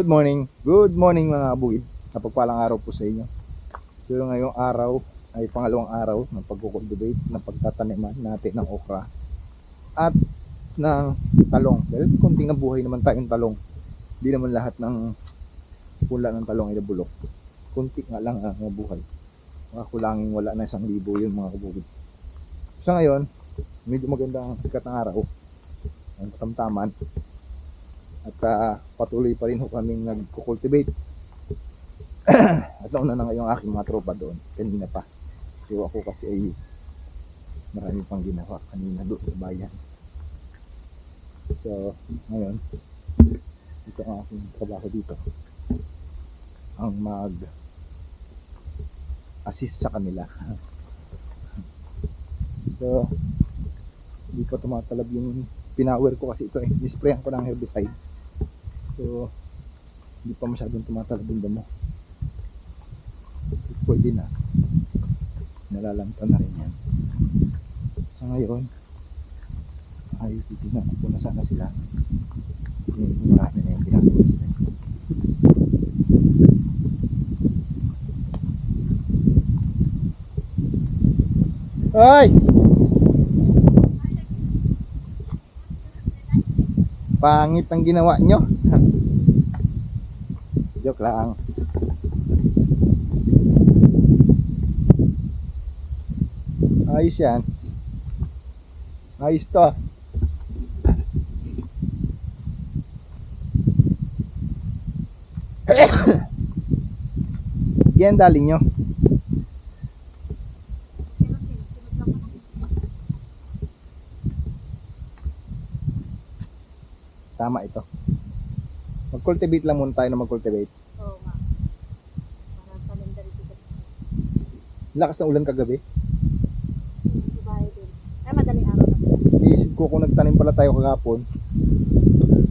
Good morning. Good morning mga bukid. Napagpalang araw po sa inyo. So ngayong araw ay pangalawang araw ng pagkukultivate ng pagtataniman natin ng okra at ng talong. Dahil konting nabuhay naman tayong talong. Hindi naman lahat ng pula ng talong ay nabulok. Kunti nga lang ang nabuhay. Mga kulangin wala na isang libo yung mga kabukid. Sa ngayon, medyo maganda ang sikat ng araw. Ang katamtaman at ah, patuloy pa rin ho kaming nagko-cultivate. at nauna na ngayon aking mga tropa doon, kanina pa. So ako kasi ay marami pang ginawa kanina doon sa bayan. So ngayon, ito ang aking trabaho dito. Ang mag assist sa kanila. so, hindi pa tumatalab yung pinower ko kasi ito eh. Nisprayan ko ng herbicide. So, hindi pa masyadong tumatalab yung damo. Pwede na. Nalalanta na rin yan. Sa ngayon, ay titignan ko na sana sila. Marami na yung ginagawa sila. Ay! Pangit ang ginawa nyo. Joke lang. Ayos yan. Ayos to. Yan dali nyo. Tama ito. Mag-cultivate lang muna tayo na mag-cultivate. Oo nga. Parang kalendar ito. Lakas ng ulan kagabi. Din. Ay, madaling araw na. Iisip ko kung nagtanim pala tayo kagapon.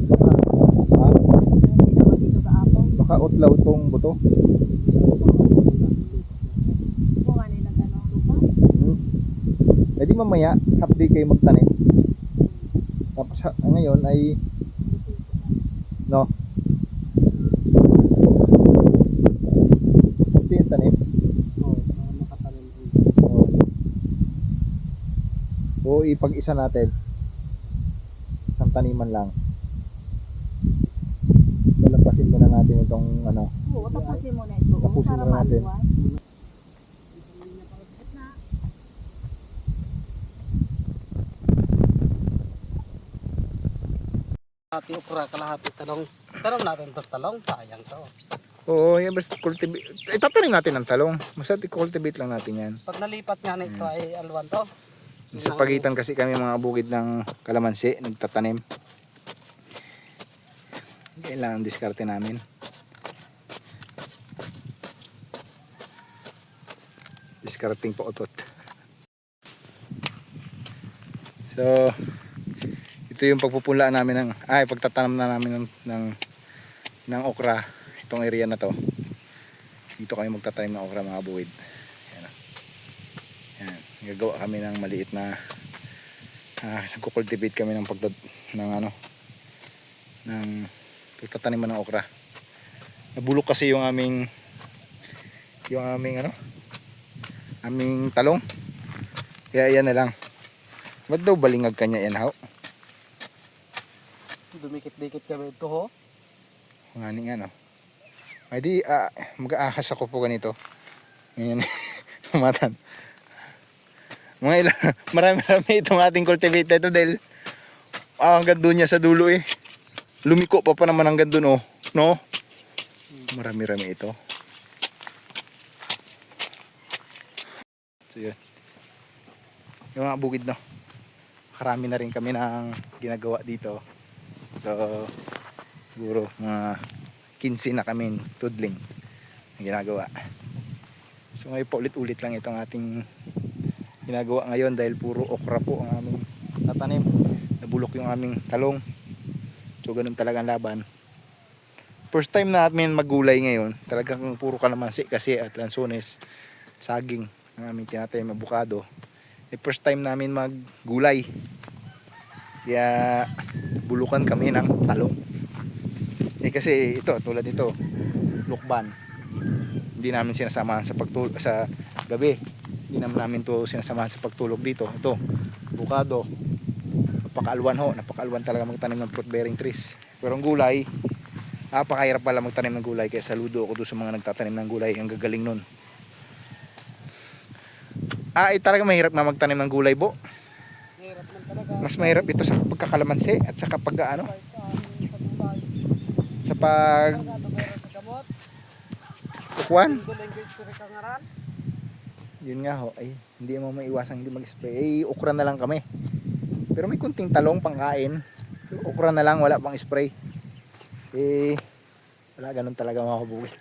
Baka, ha? Hindi dito baka utlaw tong buto. Hmm. Mamaya, half day kayo magtanim. Tapos ha- ngayon ay, no? Ito yung tanim. Oo, para makatanim din. Oo. O ipag-isa natin. Isang taniman lang. Lalampasin muna natin itong ano. Oo, tapusin mo na ito. Tapusin muna natin. Kalahati okra, kalahati talong. Tanong natin to talong, sayang to. Oo, yan basta cultivate. Itatanim natin ng talong. Basta i-cultivate lang natin yan. Pag nalipat nga nito ay alwan to. Sa pagitan kasi kami mga bukid ng kalamansi, nagtatanim. Kailangan diskarte namin. Discarding pa utot. So, ito yung pagpupunlaan namin ng, ay, pagtatanam na namin ng, ng, ng okra. Itong area na to. Dito kami magtatanim ng okra mga buwid. Gagawa kami ng maliit na ah, nagko-cultivate kami ng pagtad ng ano ng pagtataniman ng okra. Nabulok kasi yung aming yung aming ano aming talong. Kaya yan na lang. Ba't daw balingag kanya yan haw? Dumikit-dikit kami ito ho. Ang aning ano. Ay di ah, mag-aahas ako po ganito. Ngayon, matan. Mga ilang, marami-rami itong ating cultivate ito dahil ah, hanggang doon niya sa dulo eh. Lumiko pa pa naman hanggang doon oh. No? Marami-rami ito. So yun. Yung mga bukid no. Karami na rin kami ng ginagawa dito. So siguro mga 15 na kami tudling na ginagawa. So ngayon pa ulit-ulit lang itong ating ginagawa ngayon dahil puro okra po ang aming natanim. Nabulok yung aming talong. So ganun talaga ang laban. First time namin maggulay ngayon, talagang puro kalamansi kasi at lansones, saging ang aming tinatanim abukado. Eh, first time namin maggulay. Kaya bulukan kami ng talong. Eh kasi ito, tulad nito, lukban. Hindi namin sinasamahan sa pagtulog sa gabi. Hindi naman namin to sinasamahan sa pagtulog dito. Ito, bukado. Napakaalwan ho, napakaalwan talaga magtanim ng fruit bearing trees. Pero ang gulay, napakahirap pala magtanim ng gulay kaya saludo ako doon sa mga nagtatanim ng gulay. Ang gagaling nun. Ah, eh, talaga mahirap nga magtanim ng gulay, bo. Mas mahirap ito sa pagkakalamansi at sa kapag ano, sa pag kukuan. Linggo language sa kangaran. Yun nga ho, ay hindi mo maiwasan hindi mag-spray. Eh, ukra na lang kami. Pero may kunting talong pangkain. Pero Ukra na lang, wala pang spray. Eh, wala ganun talaga mga kabukit.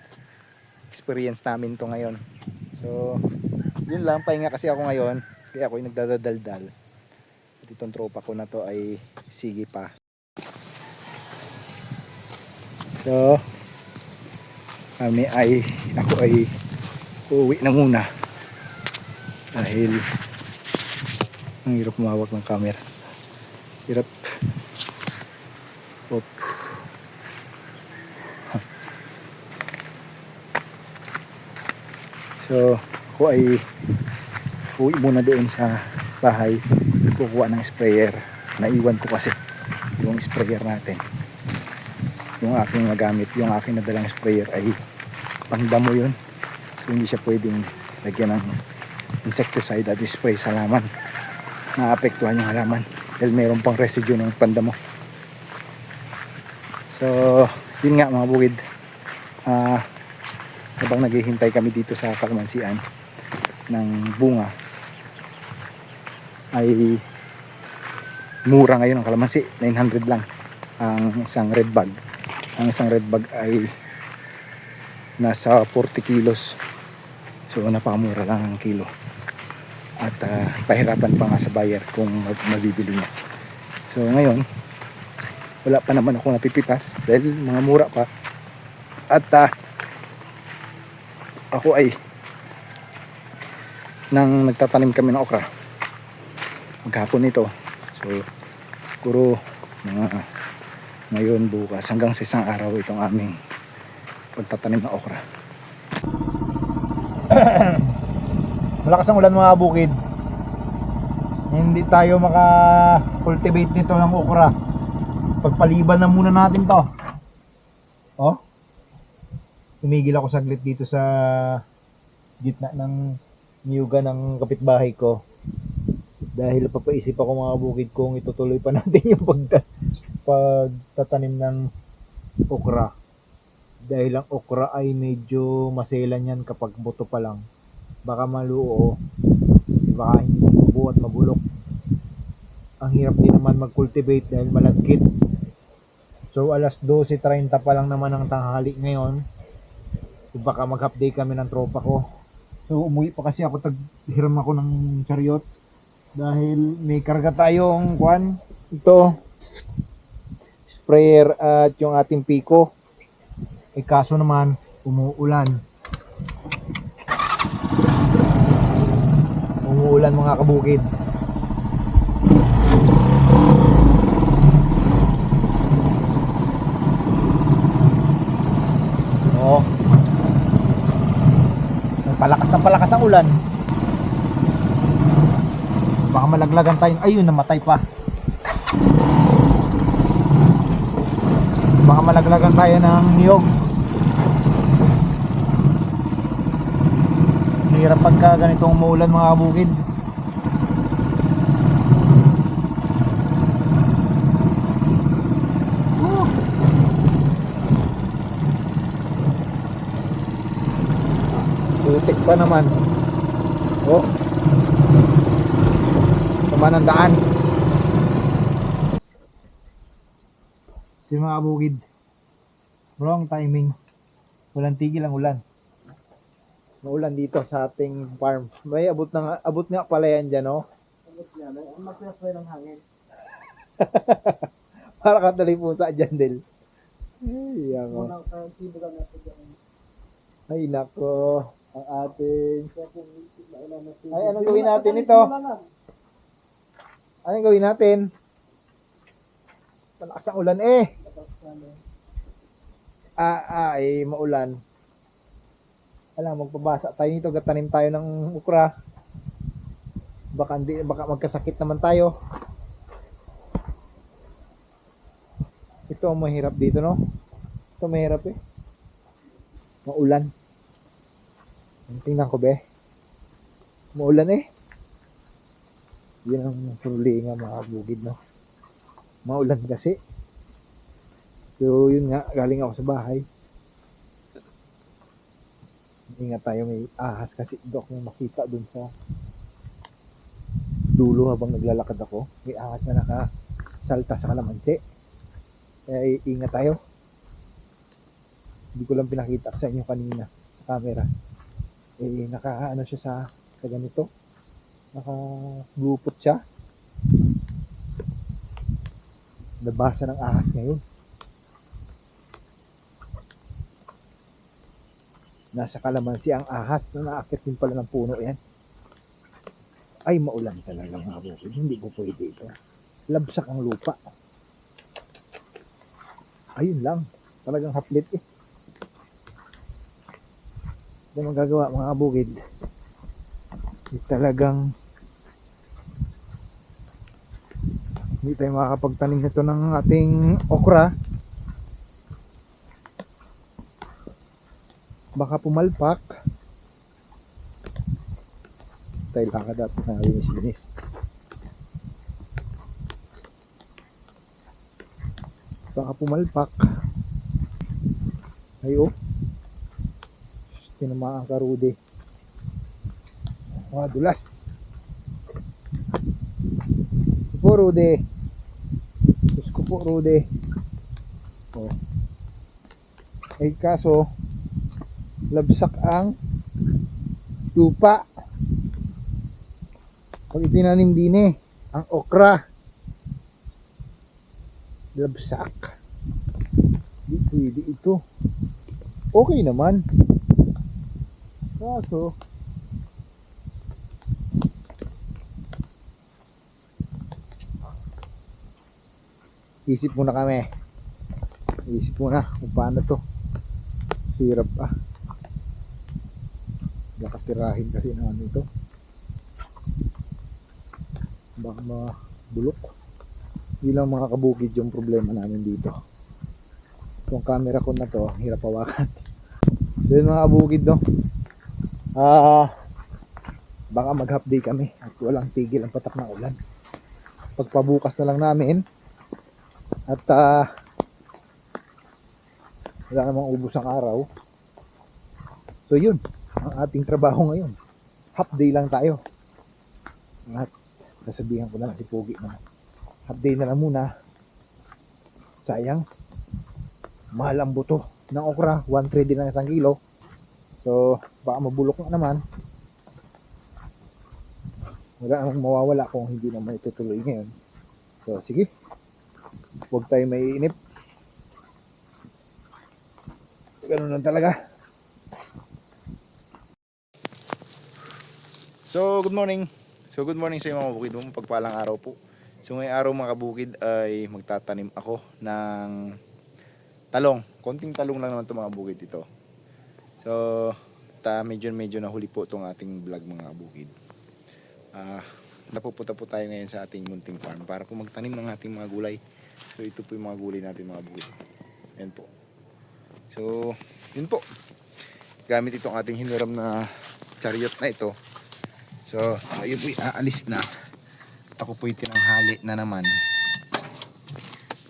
Experience namin to ngayon. So, yun lang, pahinga kasi ako ngayon. Kaya ako'y nagdadadaldal. At itong tropa ko na to ay sige pa. So, kami ay, ako ay uuwi na muna dahil ang hirap umawak ng camera. Hirap. Op. so ako ay uwi muna doon sa bahay. Kukuha ng sprayer. Naiwan ko kasi yung sprayer natin. Yung aking nagamit yung aking nadalang sprayer ay pangdamo yun. So hindi siya pwedeng lagyan ng insecticide at spray sa halaman naapektuhan yung halaman dahil mayroon pang residue ng pandamo. So yun nga mga bukid. Ah habang naghihintay kami dito sa kalamansian ng bunga ay mura ngayon ang kalamansi. 900 lang ang isang red bag. Ang isang red bag ay nasa 40 kilos. So napakamura lang ang kilo at ah, pahirapan pa nga sa buyer kung mabibili niya. So ngayon wala pa naman ako napipitas dahil mga mura pa. At ah, ako ay nang nagtatanim kami ng okra. Maghapon ito. So siguro mga ngayon bukas hanggang sa isang araw itong aming pagtatanim ng okra malakas ang ulan mga bukid. Hindi tayo maka-cultivate nito ng okra. Pagpaliban na muna natin to. Oh? Tumigil ako saglit dito sa gitna ng niyuga ng kapitbahay ko. Dahil papaisip ako mga bukid kung itutuloy pa natin yung pagta pagtatanim ng okra. Dahil ang okra ay medyo maselan yan kapag buto pa lang baka maluo. Baka hindi mabuo at mabulok ang hirap din naman mag-cultivate dahil malagkit. So alas 12.30 pa lang naman ang tanghali ngayon. So baka day kami ng tropa ko. So umuwi pa kasi ako. Taghiram ako ng chariot. Dahil may karga tayong kwan ito. Sprayer at yung ating piko. Eh kaso naman umuulan umuulan mga kabukid Oo. Palakas ng palakas ang ulan. Baka malaglagan tayo. Ayun, namatay pa. Baka malaglagan tayo ng niyog. Hirap pagka ganitong umuulan mga bukid. Pa naman. Oh. Sama ng daan. Si mga bukid. Wrong timing. Walang tigil ang ulan. Maulan dito sa ating farm. May abot na nga- abot nga pala yan dyan, oh. Ang magpapay ng hangin. Para ka tuloy pusa dyan, Del. Ay, ako. Ay, nako. Ang ating... Ay, anong gawin natin ito? Anong gawin natin? Malakas ang ulan eh. Ah, ah, eh, maulan. Alam, magpabasa tayo nito, gatanim tayo ng ukra. Baka hindi, baka magkasakit naman tayo. Ito ang mahirap dito, no? Ito mahirap eh. Maulan. Tingnan ko, be. Maulan eh. Yan ang problema mga bugid, no? Maulan kasi. So, yun nga, galing ako sa bahay. Ingat tayo may ahas kasi doon ako makita dun sa dulo habang naglalakad ako. May ahas na nakasalta sa kalamansi. Kaya ingat tayo. Hindi ko lang pinakita sa inyo kanina sa camera. Eh, naka ano siya sa kaganito. Naka blupot siya. Nabasa ng ahas ngayon. Nasa kalamansi ang ahas na naakit din pala ng puno yan. Ay, maulan talaga mga bukid. Hindi ko pwede ito. Labsak ang lupa. Ayun lang. Talagang haplit eh. Hindi magagawa mga bukid. Hindi talagang hindi tayo makakapagtanim nito ng ating okra. Baka pumalpak. Tayo lakad at na linis-linis. Baka pumalpak. Ay oh. Tinamaan ka Rudy. Mga dulas. Po Rudy. Diyos ko po Rudy. Oh. Ay kaso, labsak ang lupa. Pag itinanim din eh, ang okra. Labsak. Di pwede ito. Okay naman. Kaso, isip muna kami. Isip muna kung paano to. Hirap ah. Baka tirahin kasi ng ano ito. Baka mga bulok. Hindi lang mga kabukid yung problema namin dito. Itong camera ko na to, hirap hawakan. So yun mga kabukid no. Ah, baka mag half day kami at walang tigil ang patak ng ulan. Pagpabukas na lang namin at ah, wala namang ubos ang araw. So yun, ang ating trabaho ngayon. Half day lang tayo. At sasabihan ko na si Pogi na half day na lang muna. Sayang. Mahal ang ng okra. 1.3 din lang isang kilo. So, baka mabulok na naman. Wala namang mawawala kung hindi naman itutuloy ngayon. So, sige. Huwag tayo may inip. Ganun lang talaga. So, good morning. So, good morning sa inyo mga bukid. Pagpalang araw po. So, ngayong araw mga kabukid ay magtatanim ako ng talong. Konting talong lang naman ito mga bukid ito. So, ta medyo medyo nahuli po itong ating vlog mga bukid. Ah, napupunta po tayo ngayon sa ating munting farm para po magtanim ng ating mga gulay. So, ito po yung mga gulay natin mga bukid. Ayan po. So, yun po. Gamit itong ating hiniram na chariot na ito. So, ayun po aalis na. Ako po'y tinanghali na naman.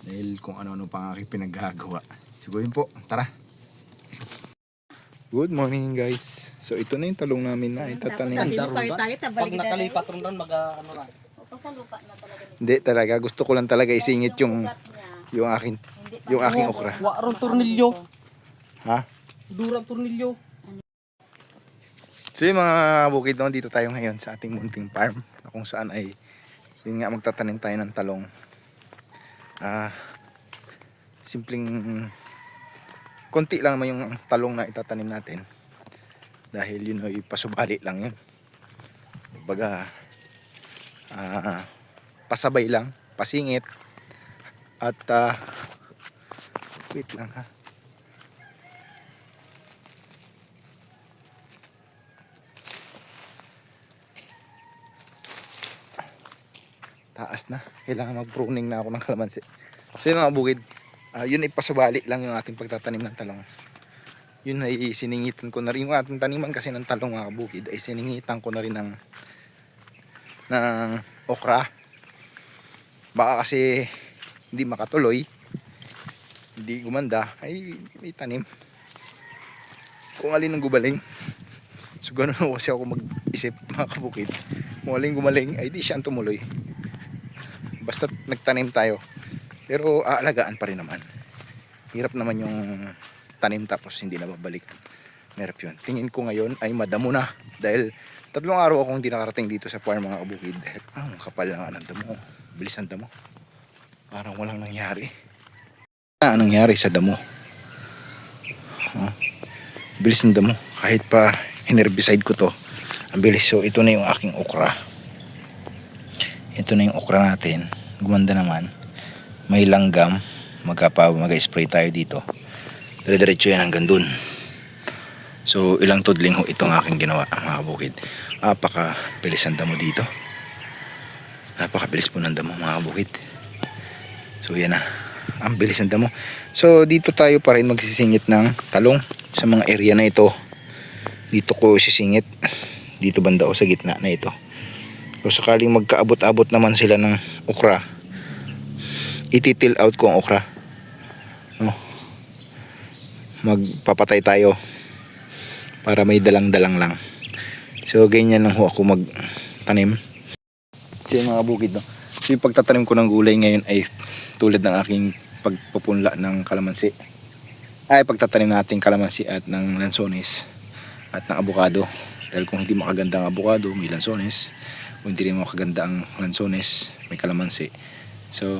Dahil kung ano-ano pang aking pinaggagawa. Yun po. Tara. Good morning guys. So ito na yung talong namin na itatanim. Sabi mo Daruda. tayo tayo, Pag tabalik na. nakalipat ron ron, mag ah, ano na. Pag sa lupa na talaga. Hindi talaga, gusto ko lang talaga isingit yung ugat niya, yung akin hindi pa yung aking okra. Wa ron tornilyo. Ha? Durang tornilyo. So yung mga bukid no, dito tayo ngayon sa ating munting farm na kung saan ay yun nga magtatanim tayo ng talong. Ah, simpleng konti lang naman yung talong na itatanim natin. Dahil yun ay pasubali lang yun. Kumbaga, ah, pasabay lang, pasingit. At, ah, wait lang ha. taas na. Kailangan mag-pruning na ako ng kalamansi. So yun mga bukid, ah, yun ay pasubali lang yung ating pagtatanim ng talong. Yun ay siningitan ko na rin. Yung ating taniman kasi ng talong mga bukid ay siningitan ko na rin ng, ng okra. Baka kasi hindi makatuloy, hindi gumanda, ay may tanim. Kung alin ang gubaling. So ganun kasi ako mag-isip mga kabukid. Kung alin gumaling, ay di siya ang tumuloy basta nagtanim tayo pero aalagaan pa rin naman. Hirap naman yung tanim tapos hindi na babalik merap yun tingin ko ngayon ay madamo na dahil tatlong araw akong hindi nakarating dito sa farm mga kabukid dahil ah, ang kapal na ng damo. Bilis ang damo. Parang walang nangyari. Ano nangyari sa damo. Ah, bilis ng damo. Kahit pa hinerbicide ko to ang bilis. So ito na yung aking okra. Ito na yung okra natin. Gumanda naman may langgam. Magkapa mag-spray tayo dito. Dire-diretso yan hanggang dun. So ilang tudling ho itong aking ginawa mga kabukid. Napaka bilis ang damo dito. Napaka bilis po ng damo mga kabukid. So yan na. Ang bilis ng damo. So dito tayo pa rin magsisingit ng talong sa mga area na ito. Dito ko sisingit. Dito banda o sa gitna na ito. Kung sakaling magkaabot-abot naman sila ng okra, ititil out ko ang okra. No? Magpapatay tayo para may dalang-dalang lang. So, ganyan lang ho ako magtanim. So, yung mga bukid, no? So, yung pagtatanim ko ng gulay ngayon ay tulad ng aking pagpupunla ng kalamansi. Ay, pagtatanim natin kalamansi at ng lansones at ng abukado. Dahil kung hindi makaganda ang abukado, may lansones kung hindi rin mo kaganda ang lansones may kalamansi so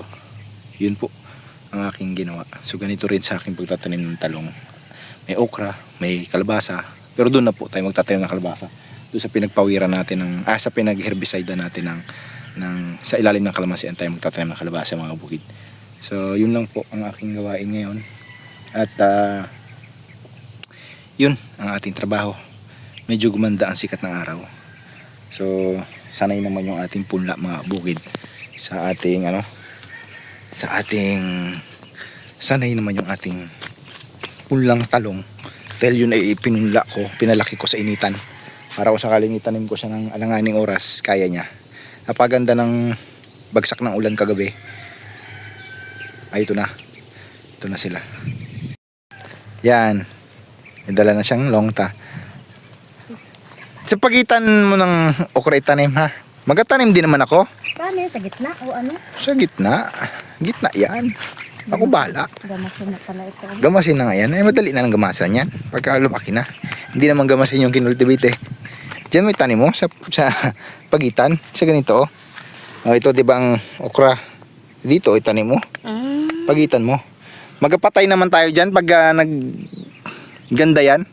yun po ang aking ginawa. So ganito rin sa aking pagtatanim ng talong. May okra may kalabasa pero doon na po tayo magtatanim ng kalabasa. Doon sa pinagpawiran natin ng ah sa pinag-herbicide natin ng, ng sa ilalim ng kalamansi tayo magtatanim ng kalabasa mga bukid. So yun lang po ang aking gawain ngayon. At ah, yun ang ating trabaho. Medyo gumanda ang sikat ng araw. So sanay naman yung ating punla mga bukid sa ating ano sa ating sanay naman yung ating punlang talong dahil yun ay pinunla ko pinalaki ko sa initan para kung sakaling itanim ko siya ng alanganing oras kaya niya napaganda ng bagsak ng ulan kagabi ay ito na ito na sila yan may dala na siyang longta sa pagitan mo ng okra itanim ha. Magatanim din naman ako. Paano? Sa gitna o ano? Sa gitna. Gitna yan. Ako bala. Gamasin na pala ito. Gamasin na nga yan. Ay madali na ng gamasan yan. Pagka lumaki na. Hindi naman gamasin yung kinultivate eh. Diyan mo itanim mo sa, sa pagitan. Sa ganito oh. Oh, ito di ba ang okra. Dito itanim mo. Mm. Pagitan mo. Magpatay naman tayo dyan pag ah, nag ganda yan.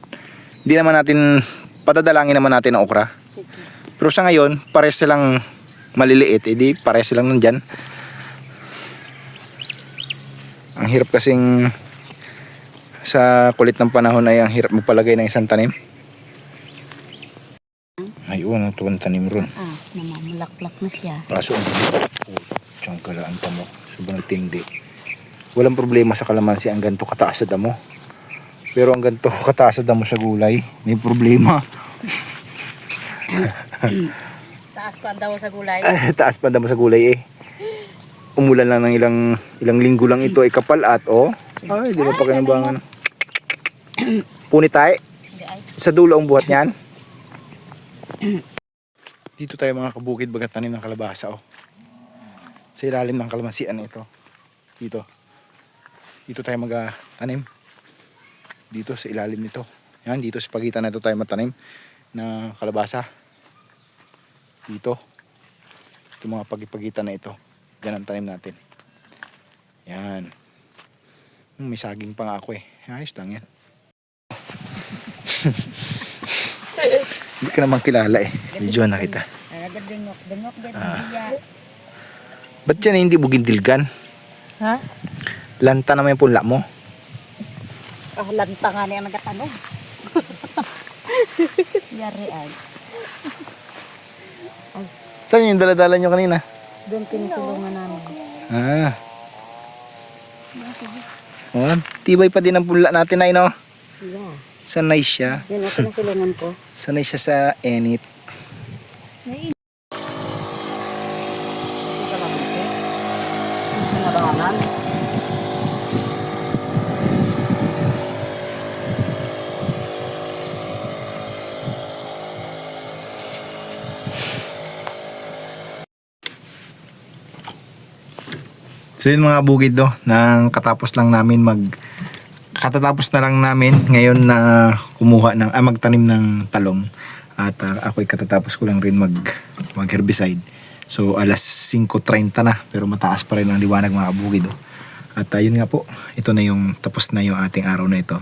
Hindi naman natin patadalangin naman natin ang okra. Sige. Pero sa ngayon, pares silang maliliit, edi pares silang nandyan. Ang hirap kasing sa kulit ng panahon ay ang hirap magpalagay ng isang tanim. Ayun, ang tanim ron. Ah, namamulaklak na siya. Kaso ang tiyang kalaan pa mo. Sobrang tindi. Walang problema sa kalamansi ang ganito kataas sa damo. Pero ang ganito kataas sa damo sa gulay, may problema. Taas pa daw sa gulay. Ay, taas pa damo sa gulay eh. Umulan lang ng ilang ilang linggo lang ito ay kapal at oh. Ay, di ba pa kinabangan. Punit tayo. Sa dulo ang buhat niyan. Dito tayo mga kabukid bagat tanim ng kalabasa oh. Sa ilalim ng kalamansian ito. Dito. Dito tayo magtanim. Dito sa ilalim nito. Yan, dito sa pagitan na ito tayo matanim na kalabasa. Dito. Ito mga pagipagitan na ito. Yan ang tanim natin. Yan. Hmm, may saging pa nga ako eh. Ayos lang yan. Hindi ka naman kilala eh. Medyo na kita. Dungok, dungok, Ah. Ba't yan hindi bugindilgan? Ha? Lanta naman yung punla mo. Ah, lanta nga niya nagatanong. Yari ay. Saan yung daladala nyo kanina? Doon pinisulungan namin. Ah. Oh, tibay pa din ang punla natin ay no. Yeah. Sanay siya. Yan ako nasulungan ko. Sanay siya sa enit. So yun mga bukid do, nang katapos lang namin mag katatapos na lang namin ngayon na kumuha ng ah, magtanim ng talong at ah, ako'y katatapos ko lang rin mag mag herbicide. So alas 5:30 na pero mataas pa rin ang liwanag mga bukid do. At ayun nga po, ito na yung tapos na yung ating araw na ito.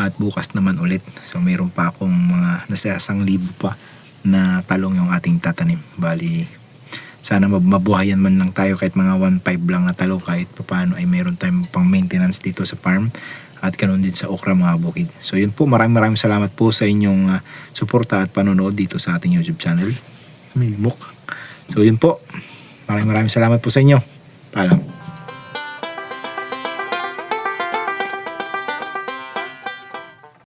At bukas naman ulit. So mayroon pa akong mga nasa isang libo pa na talong yung ating tatanim. Bali, sana mab- mabuhayan man lang tayo kahit mga 1.5 lang na talo kahit paano ay meron tayong pang maintenance dito sa farm at ganun din sa okra mga bukid. So yun po, maraming maraming salamat po sa inyong ah, suporta at panonood dito sa ating YouTube channel. Milmok. So yun po, maraming maraming salamat po sa inyo. Paalam.